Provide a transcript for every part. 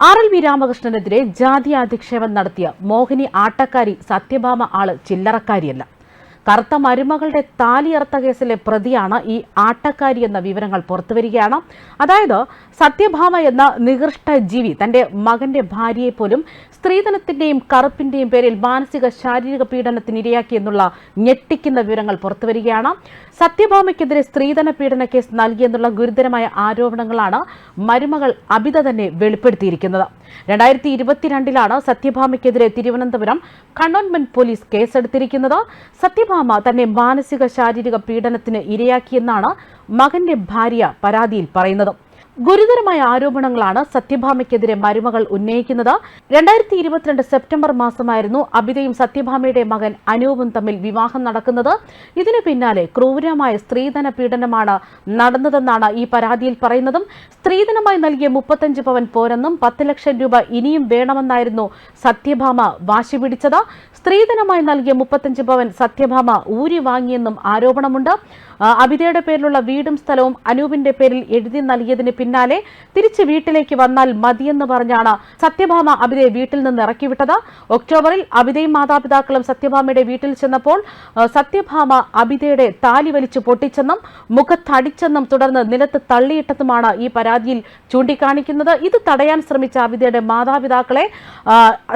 R L V രാമകൃഷ്ണനെതിരെ ജാതി അധിക്ഷേപം നടത്തിയ മോഹിനി ആട്ടക്കാരി സത്യഭാമ ആൾ ചില്ലറക്കാരിയല്ല. കറുത്ത മരുമകളുടെ താലിയർത്ത കേസിലെ പ്രതിയാണ് ഈ ആട്ടക്കാരി എന്ന വിവരങ്ങൾ പുറത്തുവരികയാണ്. അതായത് സത്യഭാമ എന്ന നികൃഷ്ട ജീവി തന്റെ മകന്റെ ഭാര്യയെ പോലും സ്ത്രീധനത്തിന്റെയും കറുപ്പിന്റെയും പേരിൽ മാനസിക ശാരീരിക പീഡനത്തിന് ഇരയാക്കിയെന്നുള്ള ഞെട്ടിക്കുന്ന വിവരങ്ങൾ പുറത്തുവരികയാണ്. സത്യഭാമയ്ക്കെതിരെ സ്ത്രീധന പീഡന കേസ് നൽകിയെന്നുള്ള ഗുരുതരമായ ആരോപണങ്ങളാണ് മരുമകൾ അബിത തന്നെ വെളിപ്പെടുത്തിയിരിക്കുന്നത്. രണ്ടായിരത്തി ഇരുപത്തിരണ്ടിലാണ് സത്യഭാമയ്ക്കെതിരെ തിരുവനന്തപുരം കണ്ടോൺമെന്റ് പോലീസ് കേസെടുത്തിരിക്കുന്നത്. സത്യഭാമ തന്നെ മാനസിക ശാരീരിക പീഡനത്തിന് ഇരയാക്കിയെന്നാണ് മകന്റെ ഭാര്യ പരാതിയിൽ പറയുന്നത്. ഗുരുതരമായ ആരോപണങ്ങളാണ് സത്യഭാമയ്ക്കെതിരെ മരുമകൾ ഉന്നയിക്കുന്നത്. രണ്ടായിരത്തി ഇരുപത്തിരണ്ട് സെപ്റ്റംബർ മാസമായിരുന്നു അബിതയും സത്യഭാമയുടെ മകൻ അനൂപും തമ്മിൽ വിവാഹം നടക്കുന്നത്. ഇതിനു പിന്നാലെ ക്രൂരമായ സ്ത്രീധന പീഡനമാണ് നടന്നതെന്നാണ് ഈ പരാതിയിൽ പറയുന്നതും. സ്ത്രീധനമായി നൽകിയ മുപ്പത്തഞ്ച് പവൻ പോരെന്നും പത്ത് ലക്ഷം രൂപ ഇനിയും വേണമെന്നായിരുന്നു സത്യഭാമ വാശി പിടിച്ചത്. സ്ത്രീധനമായി നൽകിയ മുപ്പത്തഞ്ച് പവൻ സത്യഭാമ ഊരി വാങ്ങിയെന്നും ആരോപണമുണ്ട്. അബിതയുടെ പേരിലുള്ള വീടും സ്ഥലവും അനൂപിന്റെ പേരിൽ എഴുതി നൽകിയതിന് പിന്നാലെ തിരിച്ച് വീട്ടിലേക്ക് വന്നാൽ മതിയെന്ന് പറഞ്ഞാണ് സത്യഭാമ അബിതയെ വീട്ടിൽ നിന്ന് ഇറക്കിവിട്ടത്. ഒക്ടോബറിൽ അബിതയും മാതാപിതാക്കളും സത്യഭാമയുടെ വീട്ടിൽ ചെന്നപ്പോൾ സത്യഭാമ അബിതയുടെ താലി വലിച്ചു പൊട്ടിച്ചെന്നും മുഖത്തടിച്ചെന്നും തുടർന്ന് നിലത്ത് തള്ളിയിട്ടതുമാണ് ഈ പരാതിയിൽ ചൂണ്ടിക്കാണിക്കുന്നത്. ഇത് തടയാൻ ശ്രമിച്ച അബിതയുടെ മാതാപിതാക്കളെ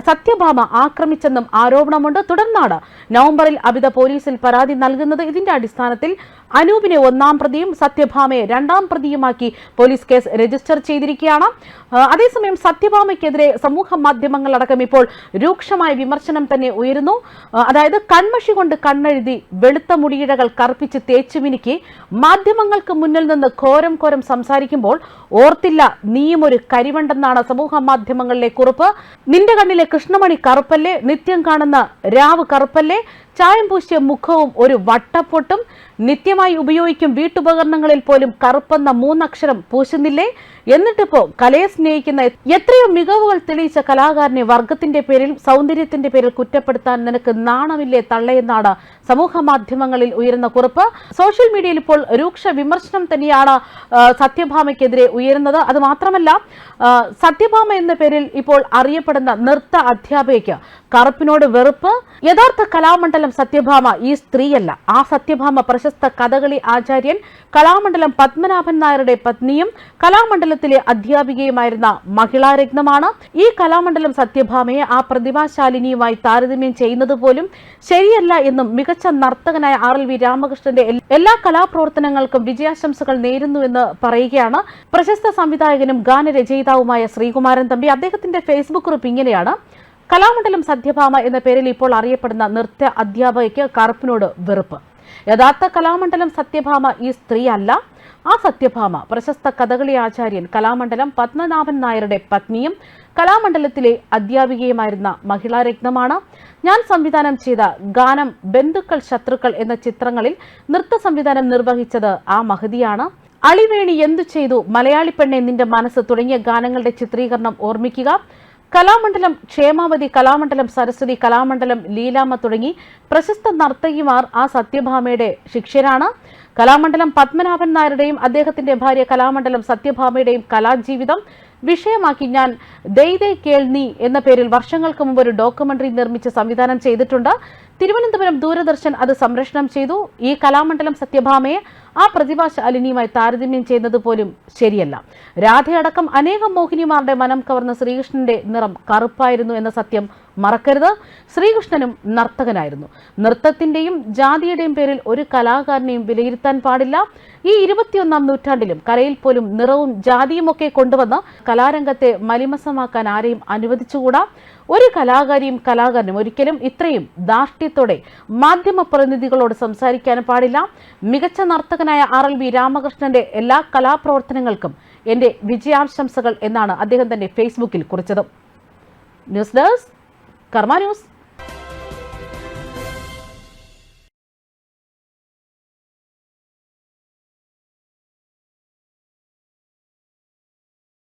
സത്യഭാമ ആക്രമിച്ചെന്നും ആരോപണമുണ്ട്. തുടർന്നാണ് നവംബറിൽ അബിത പോലീസിൽ പരാതി നൽകുന്നത്. ഇതിന്റെ അടിസ്ഥാനത്തിൽ അനൂപിനെ ഒന്നാം പ്രതിയും സത്യഭാമയെ രണ്ടാം പ്രതിയുമാക്കി പോലീസ് കേസ് രജിസ്റ്റർ ചെയ്തിരിക്കുകയാണ്. അതേസമയം സത്യഭാമയ്ക്കെതിരെ സമൂഹ മാധ്യമങ്ങളടക്കം ഇപ്പോൾ രൂക്ഷമായ വിമർശനം തന്നെ ഉയരുന്നു. അതായത് കൺമഷി കൊണ്ട് കണ്ണെഴുതി വെളുത്ത മുടിയിഴകൾ കറുപ്പിച്ച് തേച്ചുമിനുക്കി മാധ്യമങ്ങൾക്ക് മുന്നിൽ നിന്ന് ഘോരം ഘോരം സംസാരിക്കുമ്പോൾ ഓർത്തില്ല നീയും ഒരു കരിവണ്ടെന്നാണ് സമൂഹ മാധ്യമങ്ങളിലെ കുറിപ്പ്. നിന്റെ കണ്ണിലെ കൃഷ്ണമണി കറുപ്പല്ലേ? നിത്യം കാണുന്ന രാവ് കറുപ്പല്ലേ? ചായം പൂശിയ മുഖവും ഒരു വട്ടപ്പൊട്ടും. നിത്യമായി ഉപയോഗിക്കും വീട്ടുപകരണങ്ങളിൽ പോലും കറുപ്പെന്ന മൂന്നക്ഷരം പൂശുന്നില്ലേ? എന്നിട്ടിപ്പോ കലയെ സ്നേഹിക്കുന്ന എത്രയോ മികവുകൾ തെളിയിച്ച കലാകാരനെ വർഗത്തിന്റെ പേരിൽ സൗന്ദര്യത്തിന്റെ പേരിൽ കുറ്റപ്പെടുത്താൻ നിനക്ക് നാണമില്ലേ തള്ളയെന്നാണ് സമൂഹ മാധ്യമങ്ങളിൽ ഉയരുന്ന കുറിപ്പ്. സോഷ്യൽ മീഡിയയിൽ ഇപ്പോൾ രൂക്ഷ വിമർശനം തന്നെയാണ് സത്യഭാമയ്ക്കെതിരെ ഉയരുന്നത്. അത് മാത്രമല്ല സത്യഭാമ എന്ന പേരിൽ ഇപ്പോൾ അറിയപ്പെടുന്ന നൃത്ത അധ്യാപികയ്ക്ക് കറുപ്പിനോട് വെറുപ്പ്. യഥാർത്ഥ കലാമണ്ഡലം സത്യഭാമ ഈ സ്ത്രീയല്ല. ആ സത്യഭാമ പ്രശസ്ത കഥകളി ആചാര്യൻ കലാമണ്ഡലം പത്മനാഭൻ നായരുടെ പത്നിയും കലാമണ്ഡലത്തിലെ അധ്യാപികയുമായിരുന്ന മഹിളാരത്നമാണ് ഈ കലാമണ്ഡലം സത്യഭാമയെ ആ പ്രതിഭാശാലിനിയുമായി താരതമ്യം ചെയ്യുന്നത് പോലും ശരിയല്ല എന്നും മികച്ച നർത്തകനായ ആർ എൽ വി രാമകൃഷ്ണന്റെ എല്ലാ കലാപ്രവർത്തനങ്ങൾക്കും വിജയാശംസകൾ നേരുന്നു എന്ന് പറയുകയാണ്. പ്രശസ്ത സംവിധായകനും ഗാനരചയിതാവുമായ ശ്രീകുമാരൻ തമ്പി അദ്ദേഹത്തിന്റെ ഫേസ്ബുക്ക് കുറിപ്പ് ഇങ്ങനെയാണ്. കലാമണ്ഡലം സത്യഭാമ എന്ന പേരിൽ ഇപ്പോൾ അറിയപ്പെടുന്ന നൃത്ത അധ്യാപകയ്ക്ക് കറുപ്പിനോട് വെറുപ്പ്. യഥാർത്ഥ കലാമണ്ഡലം സത്യഭാമ ഈ സ്ത്രീ അല്ല. ആ സത്യഭാമ പ്രശസ്ത കഥകളി ആചാര്യൻ കലാമണ്ഡലം പത്മനാഭൻ നായരുടെ പത്നിയും കലാമണ്ഡലത്തിലെ അധ്യാപികയുമായിരുന്ന മഹിളാരത്നമാണ് ഞാൻ സംവിധാനം ചെയ്ത ഗാനം ബന്ധുക്കൾ ശത്രുക്കൾ എന്ന ചിത്രങ്ങളിൽ നൃത്ത സംവിധാനം നിർവഹിച്ചത് ആ മഹതിയാണ്. അളിവേണി എന്തു ചെയ്തു? മലയാളി പെണ്ണെ നിന്റെ മനസ്സ് തുടങ്ങിയ ഗാനങ്ങളുടെ ചിത്രീകരണം ഓർമ്മിക്കുക. കലാമണ്ഡലം ക്ഷേമാവതി കലാമണ്ഡലം സരസ്വതി കലാമണ്ഡലം ലീലാമ്മ തുടങ്ങി പ്രശസ്ത നർത്തകിമാർ ആ സത്യഭാമയുടെ ശിഷ്യരാണ്. കലാമണ്ഡലം പത്മനാഭൻ നായരുടെയും അദ്ദേഹത്തിന്റെ ഭാര്യ കലാമണ്ഡലം സത്യഭാമയുടെയും കലാജീവിതം വിഷയമാക്കി ഞാൻ ദൈതേ കേൾനി എന്ന പേരിൽ വർഷങ്ങൾക്ക് മുമ്പ് ഒരു ഡോക്യുമെന്ററി നിർമ്മിച്ച് സംവിധാനം ചെയ്തിട്ടുണ്ട്. തിരുവനന്തപുരം ദൂരദർശൻ അത് സംരക്ഷണം ചെയ്തു. ഈ കലാമണ്ഡലം സത്യഭാമയെ ആ പ്രതിഭാശാലിനിയുമായി താരതമ്യം ചെയ്യുന്നത് പോലും ശരിയല്ല. രാധയടക്കം അനേകം മോഹിനിമാരുടെ മനം കവർന്ന ശ്രീകൃഷ്ണന്റെ നിറം കറുപ്പായിരുന്നു എന്ന സത്യം മറക്കരുത്. ശ്രീകൃഷ്ണനും നർത്തകനായിരുന്നു. നൃത്തത്തിന്റെയും ജാതിയുടെയും പേരിൽ ഒരു കലാകാരനെയും വിലയിരുത്താൻ പാടില്ല. ഈ ഇരുപത്തിയൊന്നാം നൂറ്റാണ്ടിലും കലയിൽ പോലും നിറവും ജാതിയും ഒക്കെ കൊണ്ടുവന്ന് കലാരംഗത്തെ മലിമസമാക്കാൻ ആരെയും അനുവദിച്ചുകൂടാ? ഒരു കലാകാരിയും കലാകാരനും ഒരിക്കലും ഇത്രയും ദാർഷ്ട്യത്തോടെ മാധ്യമ പ്രതിനിധികളോട് സംസാരിക്കാൻ പാടില്ല. മികച്ച നർത്തകനായ ആർ എൽ വി രാമകൃഷ്ണന്റെ എല്ലാ കലാപ്രവർത്തനങ്ങൾക്കും എന്റെ വിജയാശംസകൾ എന്നാണ് അദ്ദേഹം തന്റെ ഫേസ്ബുക്കിൽ കുറിച്ചത്. ന്യൂസ് ഡെസ്ക് കർമ്മ ന്യൂസ്